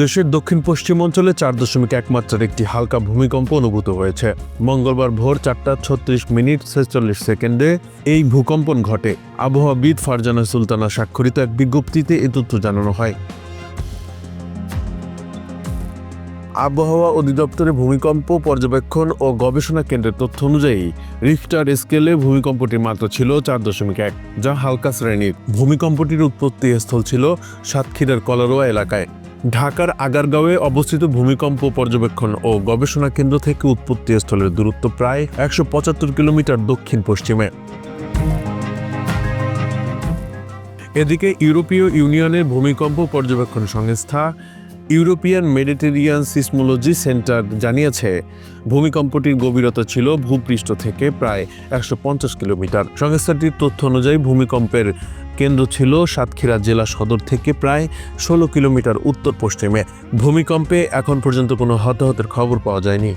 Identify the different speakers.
Speaker 1: দেশের দক্ষিণ পশ্চিম অঞ্চলে চার দশমিক এক মাত্রার একটি হালকা ভূমিকম্প অনুভূত হয়েছে। মঙ্গলবার ভোর চারটা ছত্রিশ মিনিট ছেচল্লিশ সেকেন্ডে এই ভূকম্পন ঘটে। আবহাওয়াবিদ ফারজানা সুলতানা স্বাক্ষরিত এক বিজ্ঞপ্তিতে এ তথ্য জানানো হয়। আবহাওয়া অধিদপ্তরে ভূমিকম্প, পর্যবেক্ষণ ও গবেষণা কেন্দ্রের তথ্য অনুযায়ী রিখটার স্কেলে ভূমিকম্পটির মাত্রা ছিল চার দশমিক এক, যা হালকা শ্রেণির। ভূমিকম্পটির উৎপত্তি স্থল ছিল সাতক্ষীরার কলারোয়া এলাকায়। ঢাকার আগারগাঁওয়ে অবস্থিত ভূমিকম্প পর্যবেক্ষণ ও গবেষণা কেন্দ্র থেকে উৎপত্তি স্থলের দূরত্ব প্রায় একশো পঁচাত্তর কিলোমিটার দক্ষিণ পশ্চিমে। এদিকে ইউরোপীয় ইউনিয়নের ভূমিকম্প পর্যবেক্ষণ সংস্থা ইউরোপিয়ান মেডিটেরিয়ান সিসমোলজি সেন্টার জানিয়েছে, ভূমিকম্পটির গভীরতা ছিল ভূপৃষ্ঠ থেকে প্রায় একশো পঞ্চাশ কিলোমিটার। সংস্থাটির তথ্য অনুযায়ী ভূমিকম্পের কেন্দ্র ছিল সাতক্ষীরা জেলা সদর থেকে প্রায় ষোলো কিলোমিটার উত্তর পশ্চিমে। ভূমিকম্পে এখন পর্যন্ত কোনো হতাহতের খবর পাওয়া যায়নি।